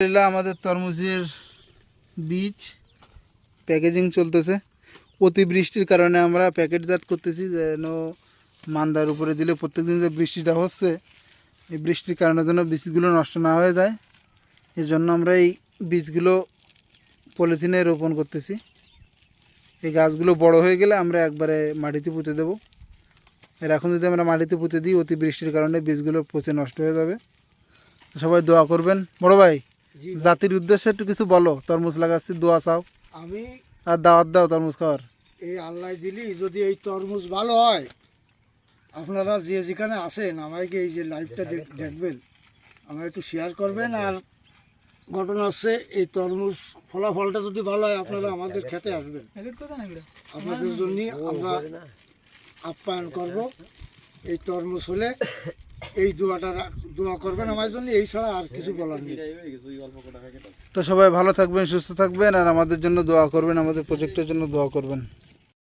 আলহামদুলিল্লাহ, আমাদের তরমুজের বীজ প্যাকেজিং চলতেছে। অতিবৃষ্টির কারণে আমরা প্যাকেটজাত করতেছি, যেন মান্দার উপরে দিলে প্রত্যেকদিন যে বৃষ্টিটা হচ্ছে, এই বৃষ্টির কারণে যেন বীজগুলো নষ্ট না হয়ে যায়। এই জন্য আমরা এই বীজগুলো পলিথিনে রোপণ করতেছি। এই গাছগুলো বড় হয়ে গেলে আমরা একবারে মাটিতে পুঁতে দেবো। এর এখন যদি আমরা মাটিতে পুঁতে দিই অতি বৃষ্টির কারণে বীজগুলো পচে নষ্ট হয়ে যাবে। সবাই দোয়া করবেন। বড় ভাই জাতির উদ্দেশ্যে একটু কিছু বলো তরমুজ লাগাচ্ছি দোয়া চাও। আমি আর দাওয়াত দাও তরমুজ খাওয়ার। এই আল্লাহ দিলি যদি এই তরমুজ ভালো হয় আপনারা যে যেখানে আসেন আমাকে এই যে লাইভটা দেখ- দেখবেন। আমার একটু শেয়ার করবেন আর ঘটনা হচ্ছে এই তরমুজ ফলাফলটা যদি ভালো হয় আপনারা আমাদের খেতে আসবেন। আপনাদের জন্য আমরা আপ্যায়ন করব। এই তরমুজ হলে এই দোয়াটা রাখ- দোয়া করবেন আমার জন্য এই ছাড়া আর কিছু বলার নেই। তো সবাই ভালো থাকবেন সুস্থ থাকবেন আর আমাদের জন্য দোয়া করবেন আমাদের প্রজেক্টের জন্য দোয়া করবেন।